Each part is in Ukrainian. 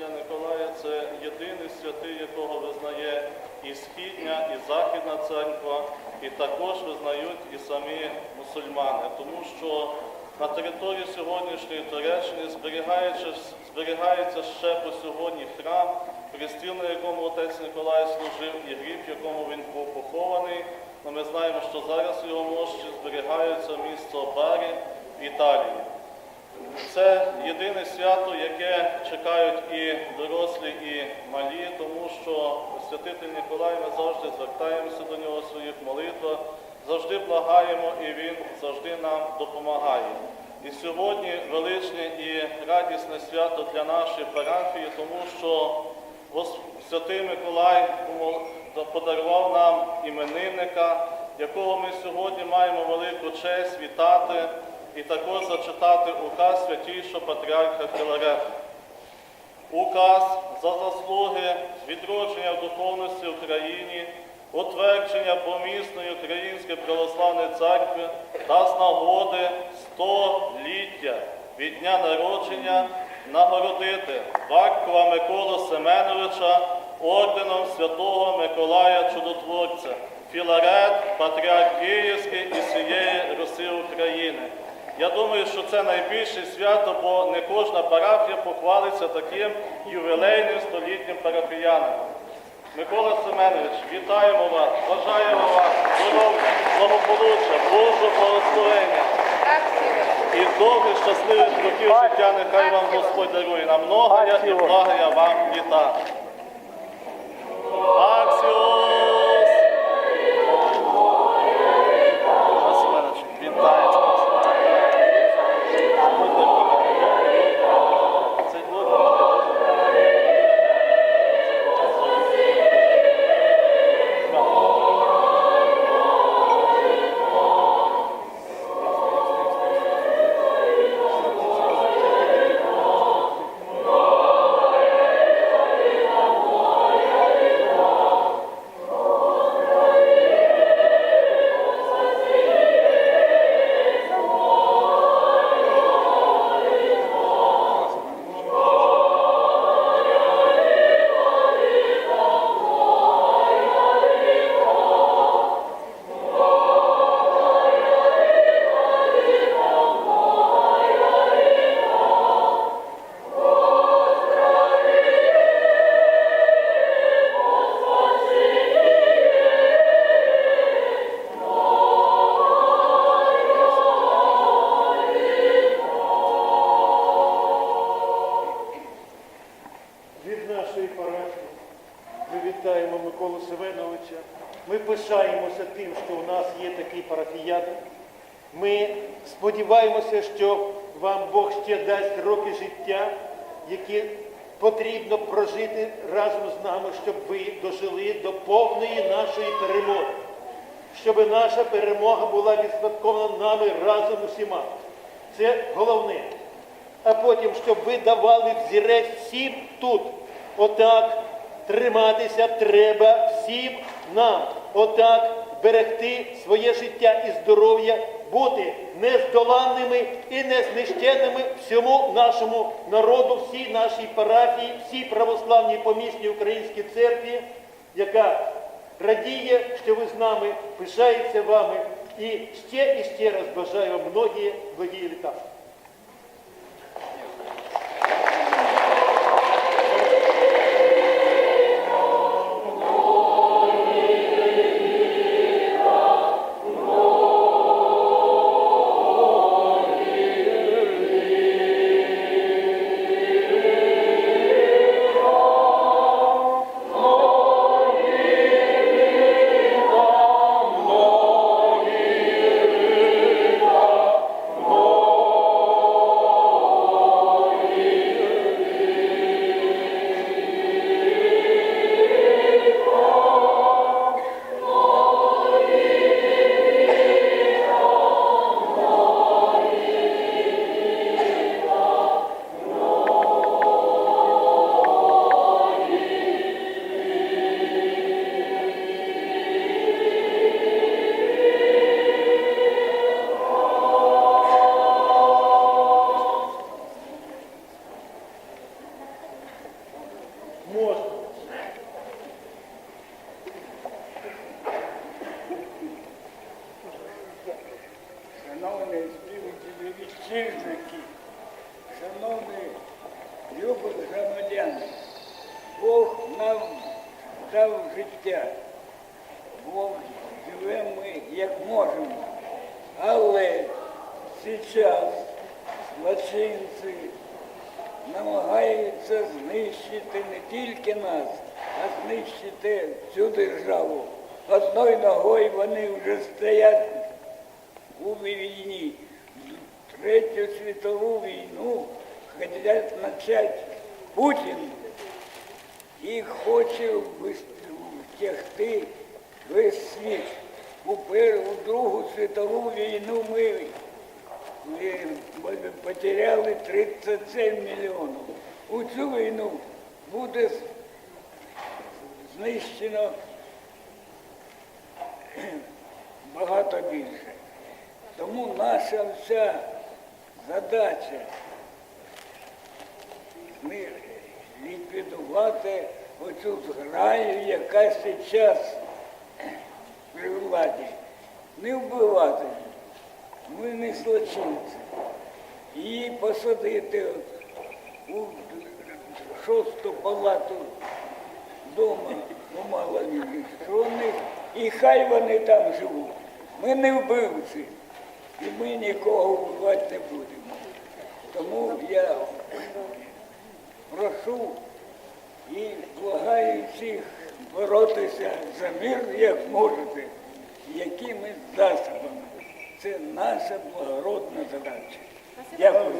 Святителя Николая це єдиний святий, якого визнає і східня, і західна церква, і також визнають і самі мусульмани, тому що на території сьогоднішньої Туреччини зберігається, зберігається ще по сьогодні храм, пристіл, на якому отець Николай служив, і гріб, в якому він був похований. Ну, ми знаємо, що зараз його мощі зберігаються місто Барі в Італії. Це єдине свято, яке чекають і дорослі, і малі, тому що святитель Ніколай ми завжди звертаємося до нього в своїх молитвах, завжди благаємо, і він завжди нам допомагає. І сьогодні величне і радісне свято для нашої парафії, тому що Святий Миколай подарував нам іменинника, якого ми сьогодні маємо велику честь вітати і також зачитати указ святійшого патріарха Філарета. Указ за заслуги відродження духовності в Україні, утвердження помісної Української православної церкви дасть нагоди століття від дня народження нагородити Варкова Миколу Семеновича орденом святого Миколая Чудотворця, Філарет, патріарх Київський і всієї Руси України. Я думаю, що це найбільше свято, бо не кожна парафія похвалиться таким ювілейним столітнім парафіянам. Микола Семенович, вітаємо вас, бажаємо вас здоров'я, благополуччя, Божого благословення і довгих щасливих років життя нехай вам Господь дарує на многоя і благая вам літа. Аксіос! Від нашої парафії ми вітаємо Миколу Семеновича. Ми пишаємося тим, що у нас є такий парафіянин. Ми сподіваємося, що вам Бог ще дасть роки життя, які потрібно прожити разом з нами, щоб ви дожили до повної нашої перемоги. Щоб наша перемога була відсвяткована нами разом усіма. Це головне а потім, щоб ви давали взірець всім тут. Отак триматися треба всім нам. Отак берегти своє життя і здоров'я, бути нездоланними і незнищенними всьому нашому народу, всій нашій парафії, всій православній помісній українській церкві, яка радіє, що ви з нами, пишається вами. І ще і ще раз бажаю вам многі благі літа. Дав життя. Бог живемо ми як можемо. Але зараз злочинці намагаються знищити не тільки нас, а знищити всю державу. Одною ногою вони вже стоять у війні. Третю світову війну хотять почати Путін і хоче втягти весь світ. У, пер- у Другу світову війну ми потеряли 37 мільйонів. У цю війну буде знищено багато більше. Тому наша вся задача ми ліквідувати оцю зграю, яка зараз при владі. Не вбивати. Ми не злочинці. Її посадити у шосту палату дома у вони, і хай вони там живуть. Ми не вбивці, і ми нікого вбивати не будемо. Тому я прошу і благаю всіх боротися за мир, як можете, якими засобами. Це наша благородна задача. Дякую.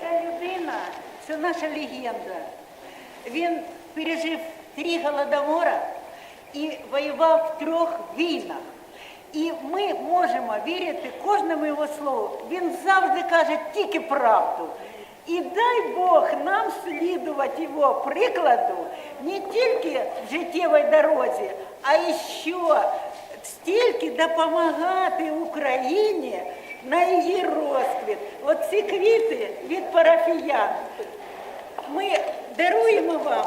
Ця людина це наша легенда. Він пережив три голодомора і воював в трьох війнах. І ми можемо вірити кожному його слову. Він завжди каже тільки правду. І дай Бог нам слідувати його прикладу не тільки в життєвій дорозі, а і що стільки допомагати Україні на її розквіт. Оці квіти від парафіян. Ми даруємо вам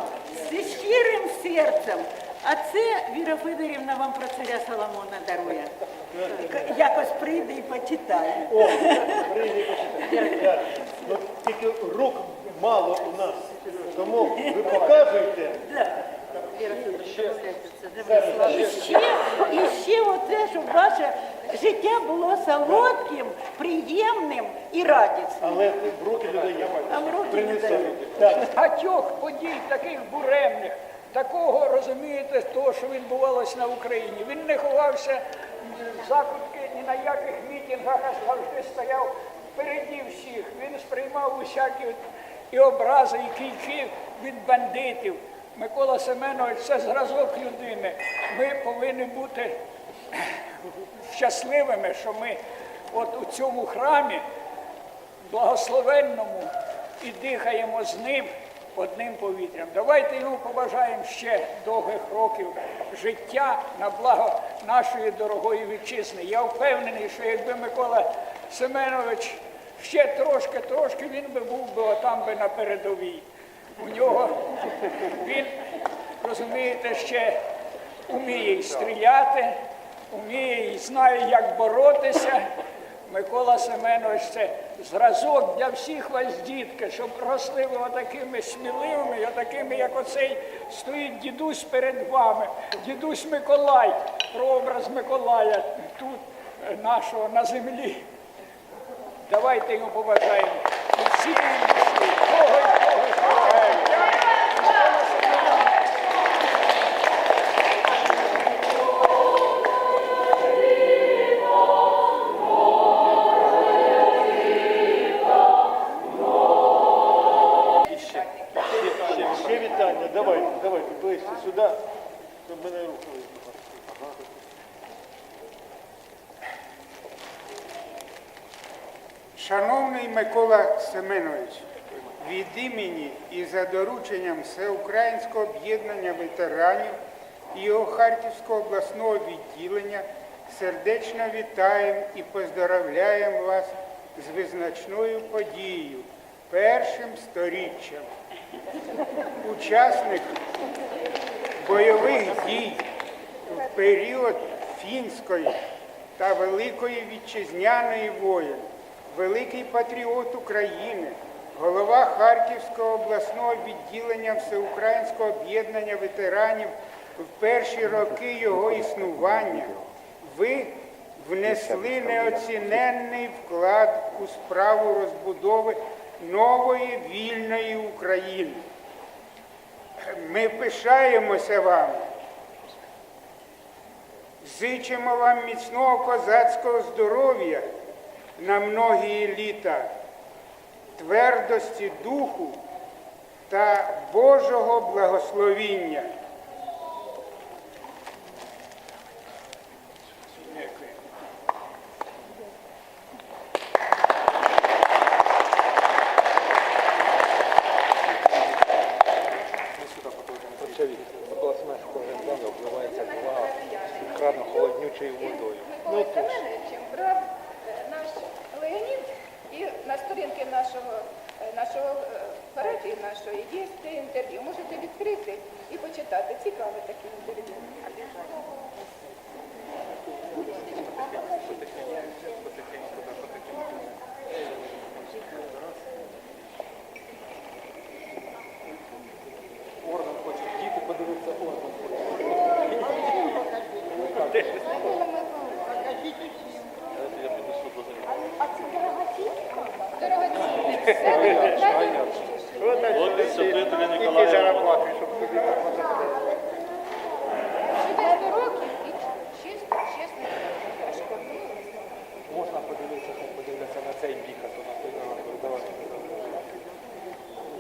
зі щирим серцем. А це Віра Федорівна вам про царя Соломона дарує. Якось прийде і почитає. О, прийди почитай. Так. Ну, тільки рук мало у нас. Тому ви показуєте. І ще, і ще оце, щоб ваше життя було солодким, приємним і радісним. Але в руки не даємо. А в руки не дають. Так. Подій таких буремних, такого розумієте, того, що відбувалося на Україні. Він не ховався в закутки ні на яких мітингах, а завжди стояв впереді всіх. Він сприймав усякі і образи, і кійки від бандитів. Микола Семенович це зразок людини. Ми повинні бути щасливими, що ми от у цьому храмі благословенному і дихаємо з ним одним повітрям. Давайте йому побажаємо ще довгих років життя на благо нашої дорогої вітчизни. Я впевнений, що якби Микола Семенович ще трошки, трошки, він би був би отам би на передовій. У нього він, розумієте, ще уміє й стріляти, уміє і знає, як боротися. Микола Семенович це зразок для всіх вас, дітки, щоб росли ви отакими сміливими, отакими, як оцей стоїть дідусь перед вами, дідусь Миколай, прообраз Миколая тут е, нашого на землі. Давайте його побажаємо. Микола Семенович, від імені і за дорученням Всеукраїнського об'єднання ветеранів і його Харківського обласного відділення сердечно вітаємо і поздоровляємо вас з визначною подією, першим сторіччям. Учасник бойових дій в період фінської та Великої вітчизняної воєн, великий патріот України, голова Харківського обласного відділення Всеукраїнського об'єднання ветеранів в перші роки його існування, ви внесли неоціненний вклад у справу розбудови нової вільної України. Ми пишаємося вами. Зичимо вам міцного козацького здоров'я на многії літа, твердості духу та Божого благословіння. Нашої є це інтерв'ю. Можете відкрити і почитати. Цікаве таке інтерв'ю. Орган хоче, діти подивитися орган. Я піднесу до Дорогоцінне. Все ви От